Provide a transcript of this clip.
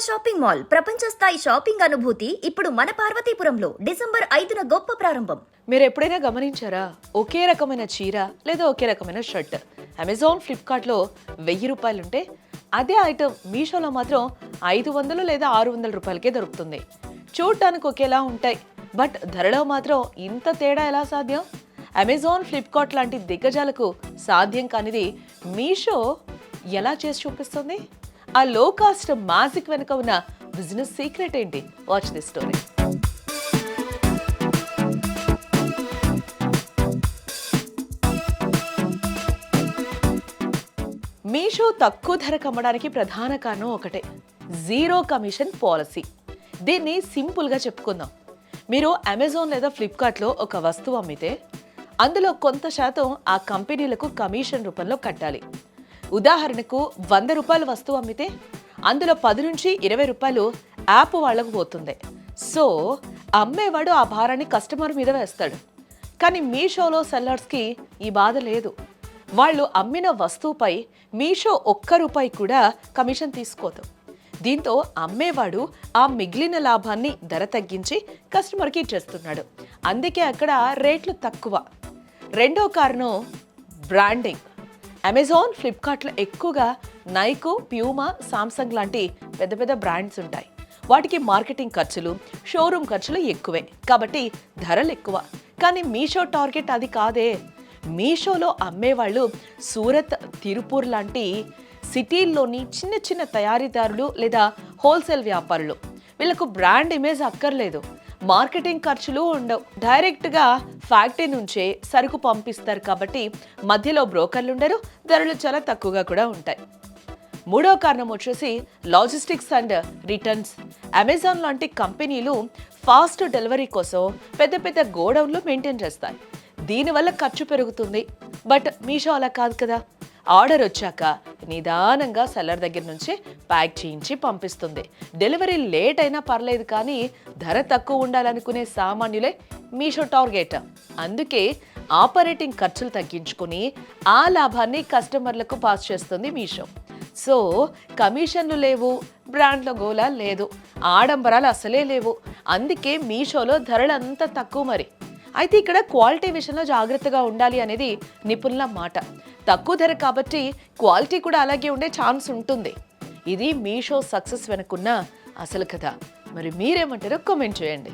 Shopping mall ప్రపంచ స్థాయి shopping అనుభూతి ఇప్పుడు మన పార్వతీపురంలో డిసెంబర్ ఐదున గొప్ప ప్రారంభం. మీరు ఎప్పుడైనా గమనించారా? ఒకే రకమైన చీర లేదా ఒకే రకమైన షర్ట్. అమెజాన్ ఫ్లిప్కార్ట్లో వెయ్యి రూపాయలుంటే అదే ఐటమ్ మీషోలో మాత్రం ఐదు వందలు లేదా ఆరు వందల రూపాయలకే దొరుకుతుంది. చూడటానికి ఒకేలా ఉంటాయి. బట్ ధరలో మాత్రం ఇంత తేడా ఎలా సాధ్యం? అమెజాన్ ఫ్లిప్కార్ట్ లాంటి దిగ్గజాలకు సాధ్యం కానిది మీషో ఎలా చేసి చూపిస్తుంది? ఆ లో కాస్ట్ మ్యాజిక్ వెనుక ఉన్న బిజినెస్ సీక్రెట్ ఏంటి? వాచ్ ది స్టోరీ మీషో తక్కువ ధరకు అమ్మడానికి ప్రధాన కారణం ఒకటే జీరో కమిషన్ పాలసీ. దీన్ని సింపుల్గా చెప్పుకుందాం. మీరు అమెజాన్ లేదా ఫ్లిప్కార్ట్లో ఒక వస్తువు అమ్మితే అందులో కొంత శాతం ఆ కంపెనీలకు కమిషన్ రూపంలో కట్టాలి. ఉదాహరణకు వంద రూపాయల వస్తువు అమ్మితే అందులో పది నుంచి ఇరవై రూపాయలు యాప్ వాళ్ళకు పోతుంది. సో అమ్మేవాడు ఆ భారాన్ని కస్టమర్ మీద వేస్తాడు. కానీ మీషోలో సెల్లర్స్కి ఈ బాధ లేదు. వాళ్ళు అమ్మిన వస్తువుపై మీషో ఒక్క రూపాయి కూడా కమిషన్ తీసుకోదు. దీంతో అమ్మేవాడు ఆ మిగిలిన లాభాన్ని ధర తగ్గించి కస్టమర్కి ఇచ్చేస్తున్నాడు. అందుకే అక్కడ రేట్లు తక్కువ. రెండో కారణం బ్రాండింగ్. అమెజాన్ ఫ్లిప్కార్ట్లో ఎక్కువగా నైకో ప్యూమా సామ్సంగ్ లాంటి పెద్ద పెద్ద బ్రాండ్స్ ఉంటాయి. వాటికి మార్కెటింగ్ ఖర్చులు షోరూమ్ ఖర్చులు ఎక్కువే. కాబట్టి ధరలు ఎక్కువ. కానీ మీషో టార్గెట్ అది కాదే. మీషోలో అమ్మేవాళ్ళు సూరత్ తిరుపూర్ లాంటి సిటీల్లోని చిన్న చిన్న తయారీదారులు లేదా హోల్సేల్ వ్యాపారులు. వీళ్ళకు బ్రాండ్ ఇమేజ్ అక్కర్లేదు. మార్కెటింగ్ ఖర్చులు ఉండవు. డైరెక్ట్గా ఫ్యాక్టరీ నుంచే సరుకు పంపిస్తారు కాబట్టి మధ్యలో బ్రోకర్లు ఉండరు ధరలు చాలా తక్కువగా కూడా ఉంటాయి. మూడో కారణం వచ్చేసి లాజిస్టిక్స్ అండ్ రిటర్న్స్. అమెజాన్ లాంటి కంపెనీలు ఫాస్ట్ డెలివరీ కోసం పెద్ద పెద్ద గోడౌన్లు మెయింటైన్ చేస్తాయి. దీనివల్ల ఖర్చు పెరుగుతుంది. బట్ మీషో అలా కాదు కదా. ఆర్డర్ వచ్చాక నిదానంగా సెల్లర్ దగ్గర నుంచి ప్యాక్ చేయించి పంపిస్తుంది. డెలివరీ లేట్ అయినా పర్లేదు కానీ ధర తక్కువ ఉండాలనుకునే సామాన్యులే మీషో టార్గెట్. అందుకే ఆపరేటింగ్ ఖర్చులు తగ్గించుకుని ఆ లాభాన్ని కస్టమర్లకు పాస్ చేస్తుంది మీషో. సో కమిషన్లు లేవు బ్రాండ్ల గోలా లేదు ఆడంబరాలు అసలే లేవు. అందుకే మీషోలో ధరలంతా తక్కువ మరి. అయితే ఇక్కడ క్వాలిటీ విషయంలో జాగ్రత్తగా ఉండాలి అనేది నిపుణుల మాట. తక్కువ ధర కాబట్టి క్వాలిటీ కూడా అలాగే ఉండే ఛాన్స్ ఉంటుంది. ఇది మీషో సక్సెస్ వెనుకున్న అసలు కథ. మరి మీరేమంటారో కామెంట్ చేయండి.